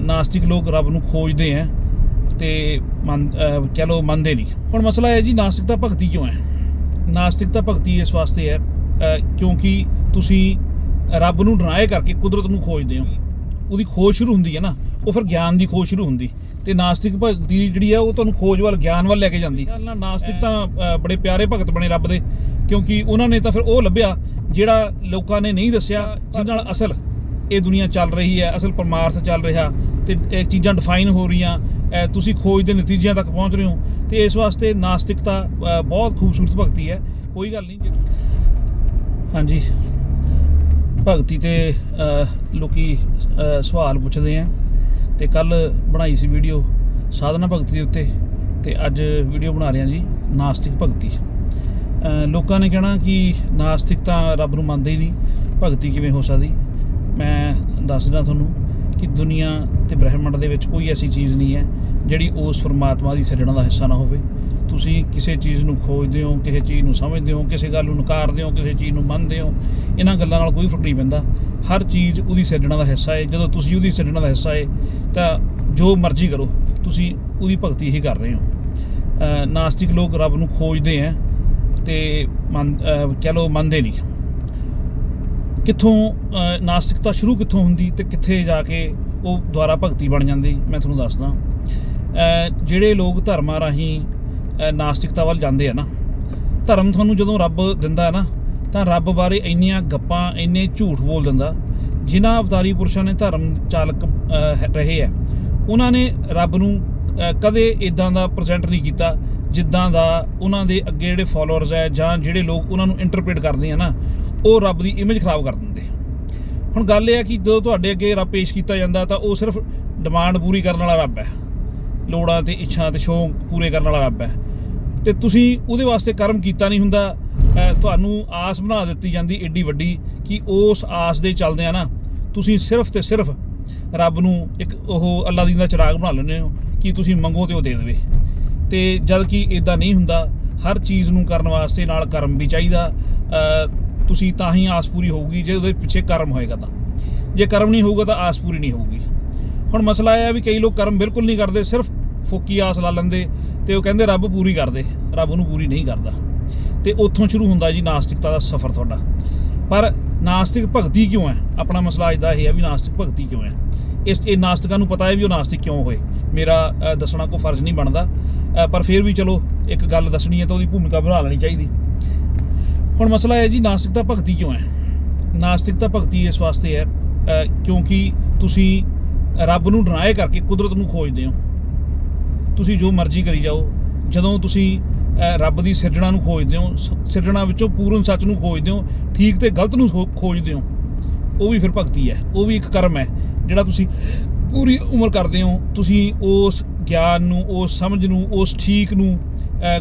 ਨਾਸਤਿਕ ਲੋਕ ਰੱਬ ਨੂੰ ਖੋਜਦੇ ਆ ਤੇ ਮੰਨ ਚਲੋ ਮੰਨਦੇ ਨਹੀਂ। ਹੁਣ ਮਸਲਾ ਹੈ ਜੀ ਨਾਸਤਿਕਤਾ ਭਗਤੀ ਕਿਉਂ ਹੈ? ਨਾਸਤਿਕਤਾ ਭਗਤੀ ਇਸ ਵਾਸਤੇ ਹੈ ਕਿਉਂਕਿ ਤੁਸੀਂ ਰੱਬ ਨੂੰ ਡਰਾਏ ਕਰਕੇ ਕੁਦਰਤ ਨੂੰ ਖੋਜਦੇ ਹੋ। ਉਹਦੀ ਖੋਜ ਸ਼ੁਰੂ ਹੁੰਦੀ ਹੈ ਨਾ ਉਹ ਫਿਰ ਗਿਆਨ ਦੀ ਖੋਜ ਸ਼ੁਰੂ ਹੁੰਦੀ। ਤੇ ਨਾਸਤਿਕ ਭਗਤੀ ਜਿਹੜੀ ਹੈ ਉਹ ਤੁਹਾਨੂੰ ਖੋਜ ਵੱਲ ਗਿਆਨ ਵੱਲ ਲੈ ਕੇ ਜਾਂਦੀ। ਨਾਲ ਨਾਸਤਿਕ ਤਾਂ ਬੜੇ ਪਿਆਰੇ ਭਗਤ ਬਣੇ ਰੱਬ ਦੇ ਕਿਉਂਕਿ ਉਹਨਾਂ ਨੇ ਤਾਂ ਫਿਰ ਉਹ ਲੱਭਿਆ ਜਿਹੜਾ ਲੋਕਾਂ ਨੇ ਨਹੀਂ ਦੱਸਿਆ ਜਿਸ ਨਾਲ ਅਸਲ ਇਹ ਦੁਨੀਆ ਚੱਲ ਰਹੀ ਹੈ ਅਸਲ ਪਰਮਾਰਥ ਚੱਲ ਰਿਹਾ ਤੇ ਇਹ ਚੀਜ਼ਾਂ ਡਿਫਾਈਨ ਹੋ ਰਹੀਆਂ ਤੁਸੀਂ ਖੋਜ ਦੇ ਨਤੀਜਿਆਂ ਤੱਕ ਪਹੁੰਚ ਰਹੇ ਹੋ ਤੇ ਇਸ ਵਾਸਤੇ ਨਾਸਤਿਕਤਾ ਬਹੁਤ ਖੂਬਸੂਰਤ ਭਗਤੀ ਹੈ। ਕੋਈ ਗੱਲ ਨਹੀਂ ਹਾਂਜੀ। ਭਗਤੀ ਤੇ ਅ, ਲੋਕੀ ਸਵਾਲ ਪੁੱਛਦੇ ਆ ਤੇ ਕੱਲ ਬਣਾਈ ਸੀ ਵੀਡੀਓ ਸਾਧਨਾ ਭਗਤੀ ਦੇ ਉੱਤੇ ਤੇ ਅੱਜ ਵੀਡੀਓ ਬਣਾ ਰਹੇ ਹਾਂ ਜੀ ਨਾਸਤਿਕ ਭਗਤੀ। ਲੋਕਾਂ ਨੇ ਕਹਿਣਾ ਕਿ ਨਾਸਤਿਕ ਤਾਂ ਰੱਬ ਨੂੰ ਮੰਨਦੇ ਹੀ ਨਹੀਂ ਭਗਤੀ ਕਿਵੇਂ ਹੋ ਸਕਦੀ? ਮੈਂ ਦੱਸਦਾ ਤੁਹਾਨੂੰ ਕਿ ਦੁਨੀਆ ਤੇ ਬ੍ਰਹਿਮੰਡ ਦੇ ਵਿੱਚ ਕੋਈ ਐਸੀ ਚੀਜ਼ ਨਹੀਂ ਹੈ ਜਿਹੜੀ ਉਸ ਪਰਮਾਤਮਾ ਦੀ ਸਿਰਜਣਾ ਦਾ ਹਿੱਸਾ ਨਾ ਹੋਵੇ। ਤੁਸੀਂ ਕਿਸੇ ਚੀਜ਼ ਨੂੰ ਖੋਜਦੇ ਹੋ ਕਿਸੇ ਚੀਜ਼ ਨੂੰ ਸਮਝਦੇ ਹੋ ਕਿਸੇ ਗੱਲ ਨੂੰ ਨਕਾਰਦੇ ਹੋ ਕਿਸੇ ਚੀਜ਼ ਨੂੰ ਮੰਨਦੇ ਹੋ ਇਹਨਾਂ ਗੱਲਾਂ ਨਾਲ ਕੋਈ ਫ਼ਰਕ ਨਹੀਂ ਪੈਂਦਾ। ਹਰ ਚੀਜ਼ ਉਹਦੀ ਸਿਰਜਣਾ ਦਾ ਹਿੱਸਾ ਹੈ। ਜਦੋਂ ਤੁਸੀਂ ਉਹਦੀ ਸਿਰਜਣਾ ਦਾ ਹਿੱਸਾ ਹੈ ਤਾਂ ਜੋ ਮਰਜ਼ੀ ਕਰੋ ਤੁਸੀਂ ਉਹਦੀ ਭਗਤੀ ਹੀ ਕਰ ਰਹੇ ਹੋ। ਨਾਸਤਿਕ ਲੋਕ ਰੱਬ ਨੂੰ ਖੋਜਦੇ ਆ ਤੇ ਮੰਨ ਅ, ਚਲੋ ਮੰਨਦੇ ਨਹੀਂ। ਕਿੱਥੋਂ ਨਾਸਤਿਕਤਾ ਸ਼ੁਰੂ ਕਿੱਥੋਂ ਹੁੰਦੀ ਤੇ ਕਿੱਥੇ ਜਾ ਕੇ ਉਹ ਦੁਆਰਾ ਭਗਤੀ ਬਣ ਜਾਂਦੀ ਮੈਂ ਤੁਹਾਨੂੰ ਦੱਸਦਾ। ਜਿਹੜੇ ਲੋਕ ਧਰਮਾਂ ਰਾਹੀਂ ਨਾਸਤਿਕਤਾ ਵੱਲ ਜਾਂਦੇ ਆ ਨਾ ਧਰਮ ਤੁਹਾਨੂੰ ਜਦੋਂ ਰੱਬ ਦਿੰਦਾ ਹੈ ਨਾ ਤਾਂ ਰੱਬ ਬਾਰੇ ਇੰਨੀਆਂ ਗੱਪਾਂ ਇੰਨੇ ਝੂਠ ਬੋਲ ਦਿੰਦਾ ਜਿਨ੍ਹਾਂ ਅਵਤਾਰੀ ਪੁਰਸ਼ਾਂ ਨੇ ਧਰਮ ਚਾਲਕ ਅ, ਹੈ- ਰਹੇ ਆ ਉਹਨਾਂ ਨੇ ਰੱਬ ਨੂੰ ਕਦੇ ਇਦਾਂ ਦਾ ਪ੍ਰੈਜ਼ੈਂਟ ਨਹੀਂ ਕੀਤਾ ਜਿੱਦਾਂ ਦਾ ਉਹਨਾਂ ਦੇ ਅੱਗੇ ਜਿਹੜੇ ਫਾਲੋਅਰਸ ਹੈ ਜਾਂ ਜਿਹੜੇ ਲੋਕ ਉਹਨਾਂ ਨੂੰ ਇੰਟਰਪ੍ਰੀਟ ਕਰਦੇ ਆ ਨਾ ਉਹ ਰੱਬ ਦੀ ਇਮੇਜ ਖਰਾਬ ਕਰ ਦਿੰਦੇ। ਹੁਣ ਗੱਲ ਇਹ ਹੈ ਕਿ ਜਦੋਂ ਤੁਹਾਡੇ ਅੱਗੇ ਰੱਬ ਪੇਸ਼ ਕੀਤਾ ਜਾਂਦਾ ਤਾਂ ਉਹ ਸਿਰਫ ਡਿਮਾਂਡ ਪੂਰੀ ਕਰਨ ਵਾਲਾ ਰੱਬ ਹੈ। ਲੋੜਾਂ ਤੇ ਇੱਛਾ ਤੇ ਸ਼ੌਂਕ ਪੂਰੇ ਕਰਨ ਵਾਲਾ ਰੱਬ ਹੈ। ਤੇ ਤੁਸੀਂ ਉਹਦੇ ਵਾਸਤੇ ਕਰਮ ਕੀਤਾ ਨਹੀਂ ਹੁੰਦਾ। ਤੁਹਾਨੂੰ ਆਸ ਬਣਾ ਦਿੱਤੀ ਜਾਂਦੀ ਏਡੀ ਵੱਡੀ ਕਿ ਉਸ ਆਸ ਦੇ ਚੱਲਦੇ ਆ ਨਾ ਤੁਸੀਂ ਸਿਰਫ ਤੇ ਸਿਰਫ ਰੱਬ ਨੂੰ ਇੱਕ ਉਹ ਅੱਲਾ ਦੀ ਦਾ ਚਿਰਾਗ ਬਣਾ ਲੈਂਦੇ ਹੋ ਕਿ ਤੁਸੀਂ ਮੰਗੋ ਤੇ ਉਹ ਦੇ ਦੇਵੇ। ਤੇ ਜਦ ਕਿ ਇਦਾਂ ਨਹੀਂ ਹੁੰਦਾ। ਹਰ ਚੀਜ਼ ਨੂੰ ਕਰਨ ਵਾਸਤੇ ਨਾਲ ਕਰਮ ਵੀ ਚਾਹੀਦਾ। ਤੁਸੀਂ ਤਾਂ ਹੀ ਆਸ ਪੂਰੀ ਹੋਊਗੀ, ਜੇ ਉਹਦੇ ਪਿੱਛੇ ਕਰਮ ਹੋਏਗਾ ਤਾਂ। ਜੇ ਕਰਮ ਨਹੀਂ ਹੋਊਗਾ ਤਾਂ ਆਸ ਪੂਰੀ ਨਹੀਂ ਹੋਊਗੀ। ਹੁਣ ਮਸਲਾ ਇਹ ਹੈ ਵੀ ਕਈ ਲੋਕ ਕਰਮ ਬਿਲਕੁਲ ਨਹੀਂ ਕਰਦੇ, ਸਿਰਫ ਫੋਕੀ ਆਸ ਲਾ ਲੈਂਦੇ ਤੇ ਉਹ ਕਹਿੰਦੇ ਰੱਬ ਪੂਰੀ ਕਰਦੇ, ਰੱਬ ਨੂੰ ਪੂਰੀ ਨਹੀਂ ਕਰਦਾ। ਤੇ ਉੱਥੋਂ ਸ਼ੁਰੂ ਹੁੰਦਾ ਜੀ ਨਾਸਤਿਕਤਾ ਦਾ ਸਫ਼ਰ ਤੁਹਾਡਾ। ਪਰ ਨਾਸਤਿਕ ਭਗਤੀ ਕਿਉਂ ਹੈ? ਆਪਣਾ ਮਸਲਾ ਅੱਜ ਦਾ ਇਹ ਹੈ ਵੀ ਨਾਸਤਿਕ ਭਗਤੀ ਕਿਉਂ ਹੈ? ਇਸ, ਇਹ ਨਾਸਤਿਕਾਂ ਨੂੰ ਪਤਾ ਹੈ ਵੀ ਉਹ ਨਾਸਤਿਕ ਕਿਉਂ ਹੋਏ। ਮੇਰਾ ਦੱਸਣਾ ਕੋਈ ਫਰਜ਼ ਨਹੀਂ ਬਣਦਾ। ਪਰ ਫਿਰ ਵੀ ਚਲੋ, ਇੱਕ ਗੱਲ ਦੱਸਣੀ ਹੈ ਤਾਂ ਉਹਦੀ ਭੂਮਿਕਾ ਬਣਾ ਲੈਣੀ ਚਾਹੀਦੀ। ਹੁਣ ਮਸਲਾ ਹੈ ਜੀ, ਨਾਸਤਿਕਤਾ ਭਗਤੀ ਕਿਉਂ ਹੈ? ਨਾਸਤਿਕਤਾ ਭਗਤੀ ਇਸ ਵਾਸਤੇ ਹੈ ਕਿਉਂਕਿ ਤੁਸੀਂ ਰੱਬ ਨੂੰ ਡਰਾਏ ਕਰਕੇ ਕੁਦਰਤ ਨੂੰ ਖੋਜਦੇ ਹੋ। ਤੁਸੀਂ ਜੋ ਮਰਜ਼ੀ ਕਰੀ ਜਾਓ, ਜਦੋਂ ਤੁਸੀਂ ਰੱਬ ਦੀ ਸਿਰਜਣਾ ਨੂੰ ਖੋਜਦੇ ਹੋ ਸਿਰਜਣਾ ਵਿੱਚੋਂ ਪੂਰਨ ਸੱਚ ਨੂੰ ਖੋਜਦੇ ਹੋ, ਠੀਕ ਤੇ ਗਲਤ ਨੂੰ ਖੋ- ਖੋਜਦੇ ਹੋ, ਉਹ ਵੀ ਫਿਰ ਭਗਤੀ ਹੈ, ਉਹ ਵੀ ਇੱਕ ਕਰਮ ਹੈ, ਜਿਹੜਾ ਤੁਸੀਂ ਪੂਰੀ ਉਮਰ ਕਰਦੇ ਹੋ। ਤੁਸੀਂ ਉਸ ਗਿਆਨ ਨੂੰ, ਉਸ ਸਮਝ ਨੂੰ, ਉਸ ਠੀਕ ਨੂੰ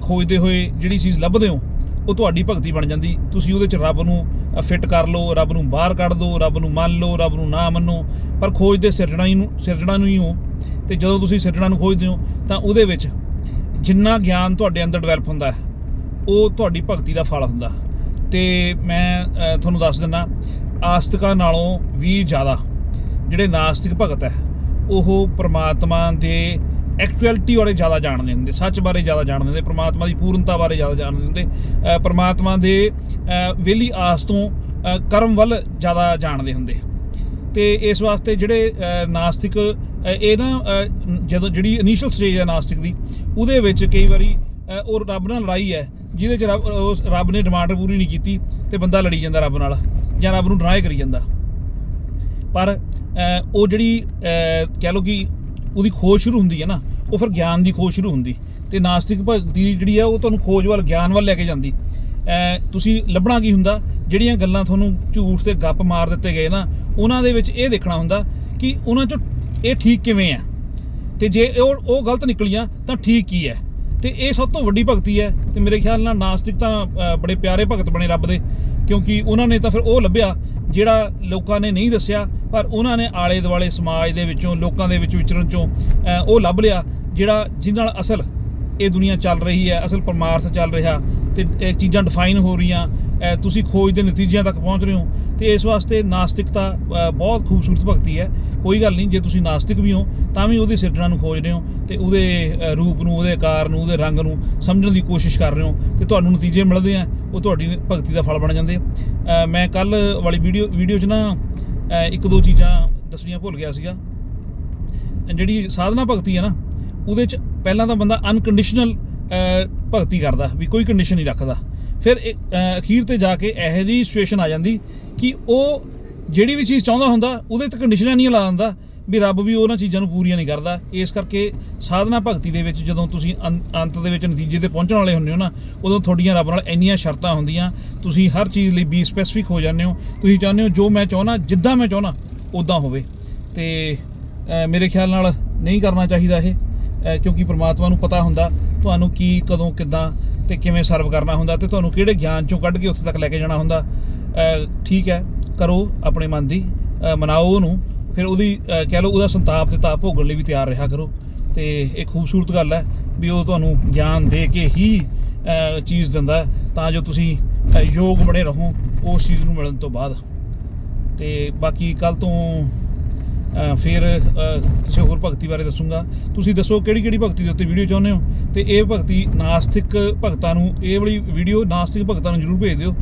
ਖੋਜਦੇ ਹੋਏ ਜਿਹੜੀ ਚੀਜ਼ ਲੱਭਦੇ ਹੋ ਉਹ ਤੁਹਾਡੀ ਭਗਤੀ ਬਣ ਜਾਂਦੀ। ਤੁਸੀਂ ਉਹਦੇ ਚ ਰੱਬ ਨੂੰ ਫਿੱਟ ਕਰ ਲਓ, ਰੱਬ ਨੂੰ ਬਾਹਰ ਕੱਢ ਦਿਓ ਰੱਬ ਨੂੰ ਮੰਨ ਲਓ, ਰੱਬ ਨੂੰ ਨਾ ਮੰਨੋ। ਪਰ ਖੋਜਦੇ ਸਿਰਜਣਾ ਹੀ ਨੂੰ, ਸਿਰਜਣਾ ਨੂੰ ਹੀ ਹੋ। ਤੇ ਜਦੋਂ ਤੁਸੀਂ ਸਿਰਜਣਾ ਨੂੰ ਖੋਜਦੇ ਹੋ, ਤਾਂ ਉਹਦੇ ਵਿੱਚ ਜਿੰਨਾ ਗਿਆਨ ਤੁਹਾਡੇ ਅੰਦਰ ਡਿਵੈਲਪ ਹੁੰਦਾ ਹੈ, ਉਹ ਤੁਹਾਡੀ ਭਗਤੀ ਦਾ ਫਲ ਹੁੰਦਾ। ਤੇ ਮੈਂ ਤੁਹਾਨੂੰ ਦੱਸ ਦਿੰਦਾ ਆਸਤਿਕਾਂ ਨਾਲੋਂ ਵੀ ਜ਼ਿਆਦਾ ਜਿਹੜੇ ਨਾਸਤਿਕ ਭਗਤ ਹੈ, ਉਹ ਪ੍ਰਮਾਤਮਾ ਦੇ ਐਕਚੁਅਲਿਟੀ ਬਾਰੇ ਜ਼ਿਆਦਾ ਜਾਣਦੇ ਹੁੰਦੇ ਸੱਚ ਬਾਰੇ ਜ਼ਿਆਦਾ ਜਾਣਦੇ ਹੁੰਦੇ ਪ੍ਰਮਾਤਮਾ ਦੀ ਪੂਰਨਤਾ ਬਾਰੇ ਜ਼ਿਆਦਾ ਜਾਣਦੇ ਹੁੰਦੇ ਅ, ਪ੍ਰਮਾਤਮਾ ਦੇ ਅ, ਵਿਹਲੀ ਆਸ ਤੋਂ ਕਰਮ ਵੱਲ ਜ਼ਿਆਦਾ ਜਾਣਦੇ ਹੁੰਦੇ। ਤੇ ਇਸ ਵਾਸਤੇ ਜਿਹੜੇ ਨਾਸਤਿਕ ਇਹ ਨਾ ਜਦੋਂ ਜਿਹੜੀ ਇਨੀਸ਼ੀਅਲ ਸਟੇਜ ਹੈ ਨਾਸਤਿਕ ਦੀ ਉਹਦੇ ਵਿੱਚ ਕਈ ਵਾਰੀ ਉਹ ਰੱਬ ਨਾਲ ਲੜਾਈ ਹੈ ਜਿਹਦੇ ਚ ਰੱਬ ਉਸ ਰੱਬ ਨੇ ਡਿਮਾਂਡ ਪੂਰੀ ਨਹੀਂ ਕੀਤੀ ਤੇ ਬੰਦਾ ਲੜੀ ਜਾਂਦਾ ਰੱਬ ਨਾਲ ਜਾਂ ਰੱਬ ਨੂੰ ਡਰਾਏ ਕਰੀ ਜਾਂਦਾ। ਪਰ ਉਹ ਜਿਹੜੀ ਕਹਿ ਲਓ ਕਿ ਉਹਦੀ ਖੋਜ ਸ਼ੁਰੂ ਹੁੰਦੀ ਹੈ ਨਾ, ਉਹ ਫਿਰ ਗਿਆਨ ਦੀ ਖੋਜ ਸ਼ੁਰੂ ਹੁੰਦੀ। ਤੇ ਨਾਸਤਿਕ ਭਗਤੀ ਜਿਹੜੀ ਆ ਉਹ ਤੁਹਾਨੂੰ ਖੋਜ ਵੱਲ, ਗਿਆਨ ਵੱਲ ਲੈ ਕੇ ਜਾਂਦੀ। ਤੁਸੀਂ ਲੱਭਣਾ ਕੀ ਹੁੰਦਾ? ਜਿਹੜੀਆਂ ਗੱਲਾਂ ਤੁਹਾਨੂੰ ਝੂਠ ਤੇ ਗੱਪ ਮਾਰ ਦਿੱਤੇ ਗਏ ਨਾ, ਉਹਨਾਂ ਦੇ ਵਿੱਚ ਇਹ ਦੇਖਣਾ ਹੁੰਦਾ ਕਿ ਉਹਨਾਂ ਚੋਂ ਇਹ ਠੀਕ ਕਿਵੇਂ ਆ ਤੇ ਜੇ ਉਹ ਉਹ ਗਲਤ ਨਿਕਲੀਆਂ, ਤਾਂ ਠੀਕ ਕੀ ਹੈ? ਤੇ ਇਹ ਸਭ ਤੋਂ ਵੱਡੀ ਭਗਤੀ ਹੈ। ਤੇ ਮੇਰੇ ਖਿਆਲ ਨਾਲ ਨਾਸਤਿਕ ਤਾਂ ਬੜੇ ਪਿਆਰੇ ਭਗਤ ਬਣੇ ਰੱਬ ਦੇ, ਕਿਉਂਕਿ ਉਹਨਾਂ ਨੇ ਤਾਂ ਫਿਰ ਉਹ ਲੱਭਿਆ ਜਿਹੜਾ ਲੋਕਾਂ ਨੇ ਨਹੀਂ ਦੱਸਿਆ, ਪਰ ਉਹਨਾਂ ਨੇ ਆਲੇ ਦੁਆਲੇ ਸਮਾਜ ਦੇ ਵਿੱਚੋਂ, ਲੋਕਾਂ ਦੇ ਵਿੱਚ ਵਿਚਰਨ ਚੋਂ ਉਹ ਲੱਭ ਲਿਆ, ਜਿਹੜਾ ਜਿਸ ਨਾਲ ਅਸਲ ਇਹ ਦੁਨੀਆ ਚੱਲ ਰਹੀ ਹੈ, ਅਸਲ ਪਰਮਾਰਥ ਚੱਲ ਰਿਹਾ ਤੇ ਇਹ ਚੀਜ਼ਾਂ ਡਿਫਾਈਨ ਹੋ ਰਹੀਆਂ ਤੁਸੀਂ ਖੋਜ ਦੇ ਨਤੀਜਿਆਂ ਤੱਕ ਪਹੁੰਚ ਰਹੇ ਹੋ, ਤੇ ਇਸ ਵਾਸਤੇ ਨਾਸਤਿਕਤਾ ਬਹੁਤ ਖੂਬਸੂਰਤ ਭਗਤੀ ਹੈ। ਕੋਈ ਗੱਲ ਨਹੀਂ, ਜੇ ਤੁਸੀਂ ਨਾਸਤਿਕ ਵੀ ਹੋ, ਤਾਂ ਵੀ ਉਹਦੇ ਸਿਰਜਣਾ ਨੂੰ ਖੋਜ ਰਹੇ ਹੋ ਤੇ ਉਹਦੇ ਰੂਪ ਨੂੰ, ਉਹਦੇ ਆਕਾਰ ਨੂੰ, ਉਹਦੇ ਰੰਗ ਨੂੰ ਸਮਝਣ ਦੀ ਕੋਸ਼ਿਸ਼ ਕਰ ਰਹੇ ਹੋ ਤੇ ਤੁਹਾਨੂੰ ਨਤੀਜੇ ਮਿਲਦੇ ਆ। ਉਹ ਤੁਹਾਡੀ ਭਗਤੀ ਦਾ ਫਲ ਬਣ ਜਾਂਦੇ ਆ। ਮੈਂ ਕੱਲ ਵਾਲੀ ਵੀਡੀਓ ਵੀਡੀਓ 'ਚ ਨਾ ਇੱਕ ਦੋ ਚੀਜ਼ਾਂ ਦੱਸਣੀਆਂ ਭੁੱਲ ਗਿਆ ਸੀਗਾ। ਜਿਹੜੀ ਸਾਧਨਾ ਭਗਤੀ ਹੈ ਨਾ, ਉਹਦੇ ਚ ਪਹਿਲਾਂ ਤਾਂ ਬੰਦਾ ਅਨਕੰਡੀਸ਼ਨਲ ਭਗਤੀ ਕਰਦਾ ਵੀ ਕੋਈ ਕੰਡੀਸ਼ਨ ਨਹੀਂ ਰੱਖਦਾ। ਫਿਰ ਅਖੀਰ ਤੇ ਜਾ ਕੇ ਇਹੋ ਜਿਹੀ ਸਿਚੁਏਸ਼ਨ ਆ ਜਾਂਦੀ ਕਿ ਉਹ ਜਿਹੜੀ ਵੀ ਚੀਜ਼ ਚਾਹੁੰਦਾ ਹੁੰਦਾ, ਉਹਦੇ ਤੇ ਕੰਡੀਸ਼ਨਾਂ ਨਹੀਂ ਲਾ ਦਿੰਦਾ। ਵੀ ਰੱਬ ਵੀ ਉਹਨਾਂ ਚੀਜ਼ਾਂ ਨੂੰ ਪੂਰੀਆਂ ਨਹੀਂ ਕਰਦਾ। ਇਸ ਕਰਕੇ ਸਾਧਨਾ ਭਗਤੀ ਦੇ ਵਿੱਚ ਜਦੋਂ ਤੁਸੀਂ ਅੰ- ਅੰਤ ਦੇ ਵਿੱਚ ਨਤੀਜੇ ਤੇ ਪਹੁੰਚਣ ਵਾਲੇ ਹੁੰਦੇ ਹੋ ਨਾ, ਉਦੋਂ ਤੁਹਾਡੀਆਂ ਰੱਬ ਨਾਲ ਇੰਨੀਆਂ ਸ਼ਰਤਾਂ ਹੁੰਦੀਆਂ। ਤੁਸੀਂ ਹਰ ਚੀਜ਼ ਲਈ ਬੀ ਸਪੈਸੀਫਿਕ ਹੋ ਜਾਂਦੇ ਹੋ। ਤੁਸੀਂ ਚਾਹੁੰਦੇ ਹੋ ਜੋ ਮੈਂ ਚਾਹੁੰਦਾ, ਜਿੱਦਾਂ ਮੈਂ ਚਾਹੁੰਦਾ ਉਦਾਂ ਹੋਵੇ। ਤੇ ਮੇਰੇ ਖਿਆਲ ਨਾਲ ਨਹੀਂ ਕਰਨਾ ਚਾਹੀਦਾ ਇਹ ਕਿਉਂਕਿ ਪ੍ਰਮਾਤਮਾ ਨੂੰ ਪਤਾ ਹੁੰਦਾ, ਤੁਹਾਨੂੰ ਕੀ, ਕਦੋਂ, ਕਿੱਦਾਂ ਤੇ ਕਿਵੇਂ ਸਰਵ ਕਰਨਾ ਹੁੰਦਾ ਤੇ ਤੁਹਾਨੂੰ ਕਿਹੜੇ ਗਿਆਨ ਚੋਂ ਕੱਢ ਕੇ ਉੱਥੇ ਤੱਕ ਲੈ ਕੇ ਜਾਣਾ ਹੁੰਦਾ। ਠੀਕ ਹੈ, ਕਰੋ ਆਪਣੇ ਮਨ ਦੀ ਮਨਾਓ ਉਹਨੂੰ। ਫਿਰ ਉਹਦੀ ਕਹਿ ਲਓ ਉਹਦਾ ਸੰਤਾਪ ਤੇ ਤਾਪ ਭੋਗਣ ਲਈ ਵੀ ਤਿਆਰ ਰਿਹਾ ਕਰੋ। ਤੇ ਇਹ ਖੂਬਸੂਰਤ ਗੱਲ ਹੈ ਵੀ ਉਹ ਤੁਹਾਨੂੰ ਗਿਆਨ ਦੇ ਕੇ ਹੀ ਚੀਜ਼ ਦਿੰਦਾ ਤਾਂ ਜੋ ਤੁਸੀਂ ਯੋਗ ਬਣੇ ਰਹੋ ਉਸ ਚੀਜ਼ ਨੂੰ ਮਿਲਣ ਤੋਂ ਬਾਅਦ। ਤੇ ਬਾਕੀ ਕੱਲ ਤੋਂ ਫਿਰ ਕਿਸੇ ਹੋਰ ਭਗਤੀ ਬਾਰੇ ਦੱਸੂਗਾ। ਤੁਸੀਂ ਦੱਸੋ ਕਿਹੜੀ ਕਿਹੜੀ ਭਗਤੀ ਦੇ ਉੱਤੇ ਵੀਡੀਓ ਚਾਹੁੰਦੇ ਹੋ? ਤੇ ਇਹ ਭਗਤੀ ਨਾਸਤਿਕ ਭਗਤਾਂ ਨੂੰ, ਇਹ ਵਾਲੀ ਵੀਡੀਓ ਨਾਸਤਿਕ ਭਗਤਾਂ ਨੂੰ ਜਰੂਰ ਭੇਜ ਦਿਓ।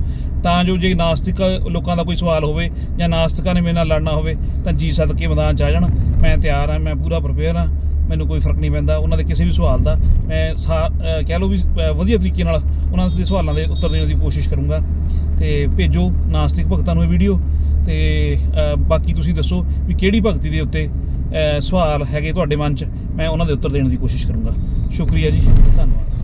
ਤਾਂ ਜੋ ਜੇ ਨਾਸਤਿਕ ਲੋਕਾਂ ਦਾ ਕੋਈ ਸਵਾਲ ਹੋਵੇ ਜਾਂ ਨਾਸਤਿਕਾਂ ਨੇ ਮੇਰੇ ਨਾਲ ਲੜਨਾ ਹੋਵੇ, ਤਾਂ ਜੀ ਸਦਕੇ ਮੈਦਾਨ ਚ ਆ ਜਾਣ। ਮੈਂ ਤਿਆਰ ਹਾਂ, ਮੈਂ ਪੂਰਾ ਪ੍ਰਪੇਅਰ ਹਾਂ, ਮੈਨੂੰ ਕੋਈ ਫ਼ਰਕ ਨਹੀਂ ਪੈਂਦਾ। ਉਹਨਾਂ ਦੇ ਕਿਸੇ ਵੀ ਸਵਾਲ ਦਾ ਮੈਂ ਸਾ- ਕਹਿ ਲਓ ਵੀ ਵਧੀਆ ਤਰੀਕੇ ਨਾਲ ਉਹਨਾਂ ਦੇ ਸਵਾਲਾਂ ਦੇ ਉੱਤਰ ਦੇਣ ਦੀ ਕੋਸ਼ਿਸ਼ ਕਰੂੰਗਾ। ਤੇ ਭੇਜੋ ਨਾਸਤਿਕ ਭਗਤਾਂ ਨੂੰ ਇਹ ਵੀਡੀਓ ਤੇ ਬਾਕੀ ਤੁਸੀਂ ਦੱਸੋ ਵੀ ਕਿਹੜੀ ਭਗਤੀ ਦੇ ਉੱਤੇ ਸਵਾਲ ਹੈਗੇ ਤੁਹਾਡੇ ਮਨ 'ਚ? ਮੈਂ ਉਹਨਾਂ ਦੇ ਉੱਤਰ ਦੇਣ ਦੀ ਕੋਸ਼ਿਸ਼ ਕਰੂੰਗਾ। ਸ਼ੁਕਰੀਆ ਜੀ ਧੰਨਵਾਦ।